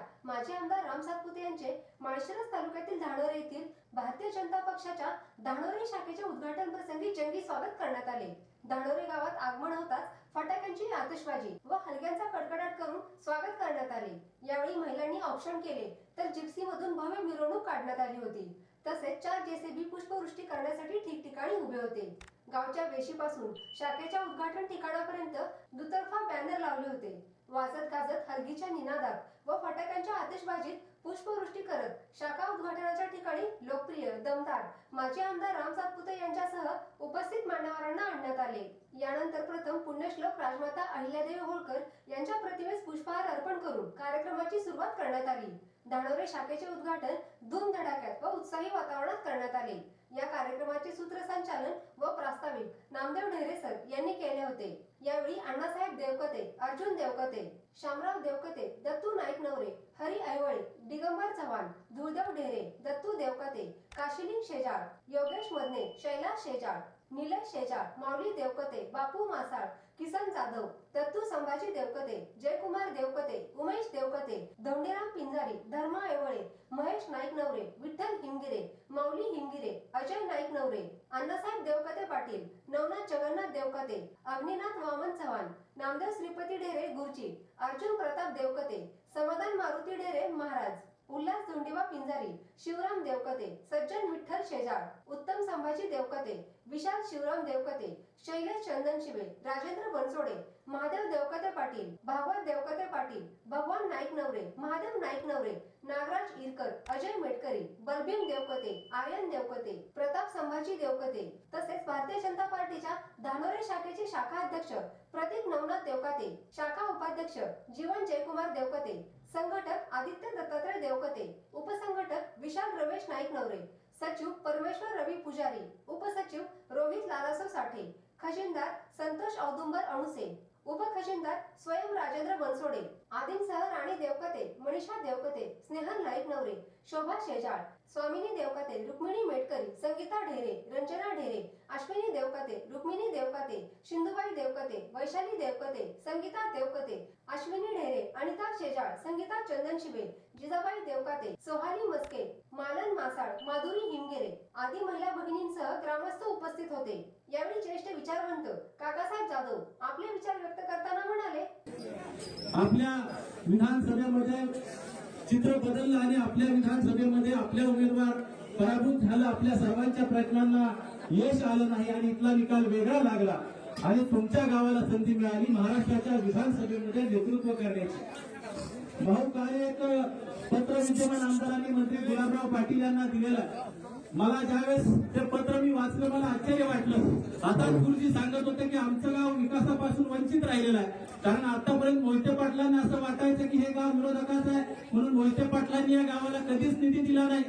नमस्कार माजी आमदार राम सातपुते यांचे माळशिरस तालुक्यातील धानोरे येथील भारतीय जनता पक्षाच्या धानोरे शाखेच्या उद्घाटन प्रसंगी जंगी स्वागत करण्यात आले. धानोरे गावात आगमन होताच फटाक्यांची आतिषबाजी व हलग्यांचा कडकडाट करून स्वागत करण्यात आले. यावेळी महिलांनी औक्षण केले तर जिप्सी मधून भव्य मिरवणूक काढण्यात आली होती. तसेच चार जेसीबी पुष्पवृष्टी करण्यासाठी ठिकठिकाणी उभे होते. गावच्या वेशीपासून शाखेच्या उद्घाटन ठिकाणापर्यंत दुतर्फा बॅनर लावले होते. वाजत गाजत हलगीच्या निनादात व फटाक्यांच्या आतिषबाजीत पुष्पवृष्टी करत शाखा उद्घाटनाच्या ठिकाणी लोकप्रिय दमदार माजी आमदार राम सातपुते यांच्यासह उपस्थित मान्यवरांना आणण्यात आले. यानंतर प्रथम पुण्यश्लोक राजमाता अहिल्यादेवी होळकर यांच्या प्रतिमेस पुष्पहार अर्पण करून कार्यक्रमाची सुरुवात करण्यात आली. धानोरे शाखेचे उद्घाटन धूमधडाक्यात व उत्साही वातावरणात करण्यात आले. या कार्यक्रमाचे सूत्रसंचालन व प्रास्ताविक नामदेव ढेरे सर यांनी केले होते. यावेळी अण्णासाहेब देवकते अर्जुन देवकते शामराव देवकते दत्तू नाईक नवरे हरी ऐवळे दिगंबर चव्हाण धुळदेव ढेरे दत्तू देवकते काशिलिंग शेजाळ योगेश मदने शैलाश शेजाळ निलेश शेजाळ माऊली देवकते बापू मासाळ किसन जाधव दत्तू संभाजी देवकते जयकुमार देवकते उमेश देवकते धोंडीराम पिंजारी धर्मा ऐवळे महेश नाईक नवरे विठ्ठल हिंगिरे माऊली हिंगिरे अजय नाईक नवरे अण्णासाहेब देवकते पाटील नवनाथ जगन्नाथ देवकते अग्निनाथ वामन चव्हाण नामदेव श्रीपती ढेरे गुरुजी अर्जुन प्रताप देवकते समाधान मारुती ढेरे महाराज. उल्हास धोंडीबा पिंजारी शिवराम देवकते सज्जन विठ्ठल शेजाळ उत्तम संभाजी देवकते विशाल शिवराम देवकते शैलेश चंदन शिवे राजेंद्र बनसोडे महादेव देवकते पाटील भागवत देवकते पाटील भगवान नाईक नवरे महादेव नाईक नवरे नागराज इरकर अजय मेटकरी बलबीम देवकते आर्यन देवकते प्रताप संभाजी देवकते तसेच भारतीय जनता पार्टीच्या धानोरे शाखेचे शाखा अध्यक्ष प्रतीक नवनाथ देवकते शाखा उपाध्यक्ष जीवन जयकुमार देवकते संघटक आदित्य दत्तात्रय देवकते उपसंघटक विशाल रमेश नाईक नवरे सचिव परमेश्वर रवी पुजारी उपसचिव रोहित लालासो साठे खजिनदार संतोष औदुंबर अणुसे उपखजिनदार स्वयं राजेंद्र बनसोडे आदींसह राणी देवकते मनीषा देवकते स्नेहल नाईक नवरे शोभा शेजाळ स्वामिनी देवकते रुक्मिणी मेटकरी संगीता ढेरे रंजना ढेरे अश्विनी देवकते रुक्मिणी देवकते सिंधुबाई देवकते वैशाली देवकते संगीता देवकते अश्विनी ढेरे अनिता शेजाळ संगीता चंदन शिबे जिजाबाई देवकाते सोहाली मस्के मालन मासाळ माधुरी हिमगिरे आदी महिला भगिनींसह ग्रामस्थ उपस्थित होते. यावेळी ज्येष्ठ विचारवंत काकासाहेब जाधव आपले विचार व्यक्त करताना म्हणाले आपल्या विधानसभेमध्ये चित्र बदललं आणि आपल्या विधानसभेमध्ये आपल्या उमेदवार पराभूत झालं आपल्या सर्वांच्या प्रयत्नांना यश आलं नाही आणि इथला निकाल वेगळा लागला. आणि तुमच्या गावाला संधी मिळाली महाराष्ट्राच्या विधानसभेमध्ये नेतृत्व करण्याची. भाऊ काय एक पत्र विद्यमान आमदारांनी मंत्री गुलाबराव पाटील यांना दिलेलं मला ज्यावेळेस ते पत्र मी वाचलं मला आश्चर्य वाटलं. आता गुरुजी सांगत होते की आमचं गाव विकासापासून वंचित राहिलेलं आहे. कारण आतापर्यंत मोहिते पाटलांना असं वाटायचं की हे गाव विरोधकाचं आहे. म्हणून मोहिते पाटलांनी या गावाला कधीच निधी दिला नाही.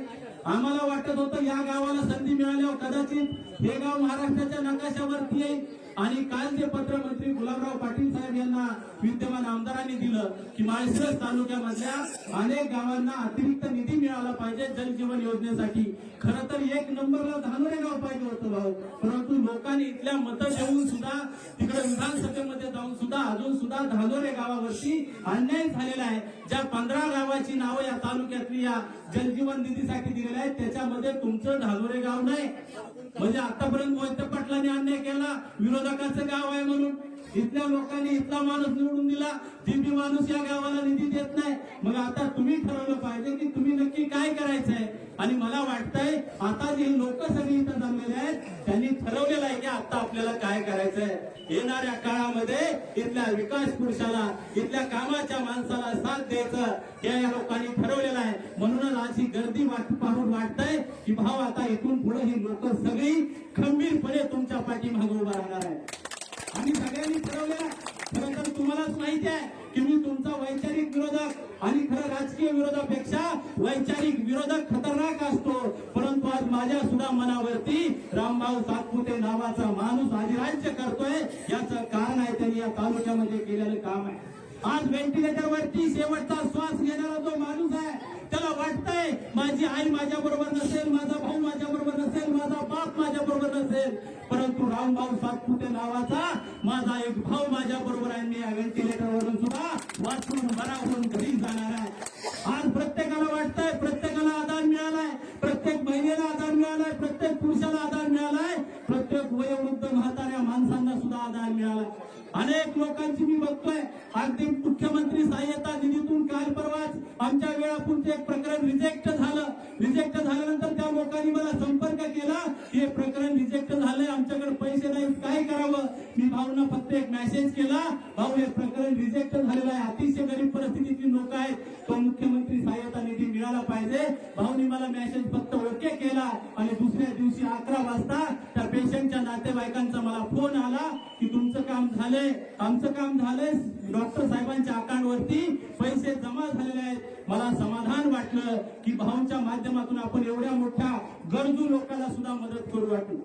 आम्हाला वाटत होतं या गावाला संधी मिळाल्यावर कदाचित हे गाव महाराष्ट्राच्या नकाशावरती येईल. आणि काल जे पत्र मंत्री गुलाबराव पाटील साहेब यांना विद्यमान आमदारांनी दिलं की माळशिरस तालुक्यामधल्या अनेक गावांना अतिरिक्त निधी मिळाला पाहिजे जलजीवन योजनेसाठी. खरं तर एक नंबरला धानोरे गाव पाहिजे होतं भाऊ. परंतु लोकांनी इथल्या मतं देऊन सुद्धा तिकडे विधानसभेमध्ये जाऊन सुद्धा अजून सुद्धा धानोरे गावावरती अन्याय झालेला आहे. ज्या पंधरा गावाची नावं या तालुक्यातली या जलजीवन निधीसाठी दिली केलेले आहे. त्याच्यामध्ये तुमचं धानोरे गाव नाही. म्हणजे आतापर्यंत मोहित पाटलांनी अन्याय केला. विरोधकाचं गाव आहे म्हणून. इथल्या लोकांनी इथला माणूस निवडून दिला. जीबी माणूस या गावाला निधी देत नाही. मग आता तुम्ही ठरवलं पाहिजे की तुम्ही नक्की काय करायचंय? आणि मला वाटतंय आता जे लोक सगळी इथं जमलेले आहेत त्यांनी ठरवलेलं आहे की आता आपल्याला काय करायचंय येणाऱ्या काळामध्ये इथल्या विकास पुरुषाला इथल्या कामाच्या माणसाला साथ द्यायचं हे या लोकांनी ठरवलेलं आहे. म्हणूनच अशी गर्दी पाहून वाटतंय की भाव आता इथून पुढे ही लोक सगळी खंबीरपणे तुमच्या पाठीमागे उभा राहणार आहे आम्ही सगळ्यांनी ठरवलेलं खरं तर तुम्हालाच माहिती आहे की मी तुमचा वैचारिक विरोधक आणि खरं राजकीय विरोधापेक्षा वैचारिक विरोधक खतरनाक असतो. स्वरूपात माझ्या सुद्धा मनावरती रामभाऊ सातपुते नावाचा माणूस अधिराज्य करतोय. याचं कारण आहे त्यांनी या तालुक्यामध्ये केलेलं काम आहे. आज व्हेंटिलेटर वरती शेवटचा श्वास घेणारा जो माणूस आहे. त्याला वाटतंय माझी आई माझ्या बरोबर नसेल माझा भाऊ माझ्या बरोबर नसेल माझा बाप माझ्या बरोबर नसेल. परंतु रामभाऊ सातपुते नावाचा माझा एक भाऊ माझ्या बरोबर आहे. मी या व्हेंटिलेटरवरून सुद्धा वाचून बरा होऊन घरी जाणार आहे. आमच्या वेळापूरचे एक प्रकरण रिजेक्ट झालं. रिजेक्ट झाल्यानंतर त्या लोकांनी मला संपर्क केला हे प्रकरण रिजेक्ट झालंय आमच्याकडे पैसे नाही काय करावं? मी भाऊना फक्त एक मेसेज केला भाऊ हे प्रकरण रिजेक्ट झालेलं आहे. अतिशय गरीब परिस्थितीतली लोक आहेत. तो मुख्यमंत्री सहाय्यता निधी मिळाला पाहिजे. भाऊनी मला मेसेज फक्त ओके केला आणि दुसऱ्या दिवशी अकरा वाजता त्या पेशंटच्या नातेवाईकांचा मला फोन आला. काम झालंय आमचं काम झालंय. डॉक्टर साहेबांच्या अकाउंटवरती पैसे जमा झालेले आहेत. मला समाधान वाटलं की भाऊंच्या माध्यमातून आपण एवढ्या मोठ्या गरजू लोकांना सुद्धा मदत करू वाटू.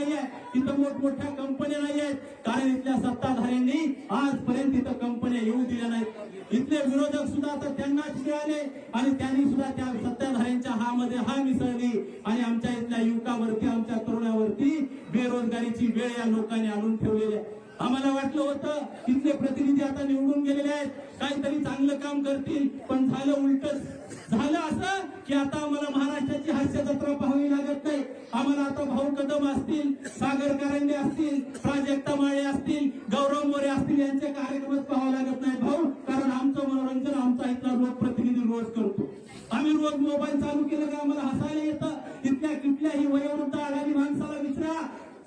नाही आहे तिथं मोठमोठ्या कंपन्या नाही आहेत कारण इथल्या सत्ताधाऱ्यांनी आजपर्यंत तिथं कंपन्या येऊ दिल्या नाहीत. इथले विरोधक सुद्धा आता त्यांनाच मिळाले आणि त्यांनी सुद्धा त्या सत्ताधाऱ्यांच्या हा मध्ये हा मिसळली. आणि आमच्या इथल्या युवकावरती आमच्या तरुणावरती बेरोजगारीची वेळ या लोकांनी आणून ठेवलेली आहे. आम्हाला वाटलं होतं इथले प्रतिनिधी आता निवडून गेलेले आहेत. काहीतरी चांगलं काम करतील पण झालं उलटच. झालं असं की आता आम्हाला महाराष्ट्राची हास्य जत्रा पाहावी लागत नाही. आम्हाला आता भाऊ कदम असतील सागर कारंडे असतील प्राजक्ता माळे असतील गौरव मोरे असतील यांचे कार्यक्रमच पाहावे लागत नाही भाऊ. कारण आमचं मनोरंजन आमचा इथला रोज प्रतिनिधी रोज करतो. आम्ही रोज मोबाईल चालू केलं का आम्हाला हसायला येतं? इथल्या कुठल्याही वयोवृद्ध आघाडी माणसाला विचारा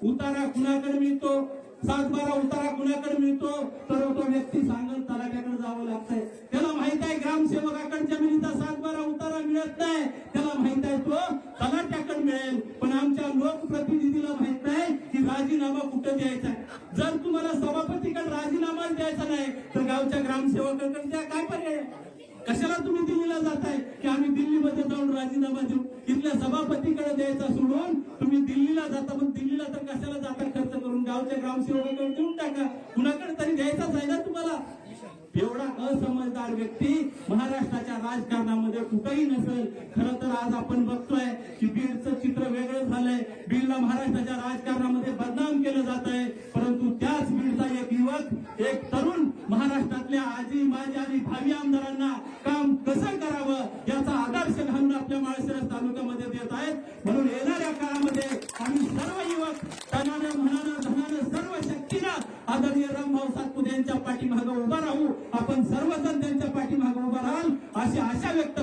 उतारा कुणाकडे मिळतो? सात बारा उतारा कुणाकडे मिळतो? तर तो व्यक्ती सांगत तलाट्याकडे ग्रामसेवकाकडे जमिनीचा सातबारा उतारा मिळत नाही. त्याला माहीत आहे तो तलाट्याकडे मिळेल. पण आमच्या लोकप्रतिनिधीला माहीत नाही की राजीनामा कुठं द्यायचा जर तुम्हाला सभापतीकडे राजीनामा द्यायचा नाही तर गावच्या ग्रामसेवकाकडे द्या. काय पर्याय? कशाला तुम्ही दिल्लीला जाताय? की आम्ही दिल्लीमध्ये जाऊन राजीनामा देऊ? इथल्या सभापतीकडे द्यायचा सोडून तुम्ही दिल्लीला जाता. पण दिल्लीला तर कशाला जाता? खर्च करून गावच्या ग्रामसेवकाकडे देऊन टाका. कुणाकडे तरी द्यायचाच आहे ना तुम्हाला? एवढा असमजदार व्यक्ती महाराष्ट्राच्या राजकारणामध्ये कुठेही नसेल. खरं तर आज आपण बघतोय की बीडचं चित्र वेगळं झालंय. बीडला महाराष्ट्राच्या राजकारणामध्ये बदनाम केलं जात आहे परंतु त्याच बीडचा एक युवक एक तरुण महाराष्ट्रातल्या आजी माजी आणि भावी आमदारांना काम कसं करावं याचा आदर्श घालून आपल्या माळशिरस तालुक्यामध्ये देत आहेत म्हणून येणाऱ्या काळामध्ये आम्ही सर्व युवक तनानं मनानं धनानं सर्व शक्तीनं आदरणीय रामभाऊ सातपुते यांच्या पाठीमागं उभा राहू आपण सर्वजण त्यांच्या पाठीमागे उभा राहाल अशी आशा व्यक्त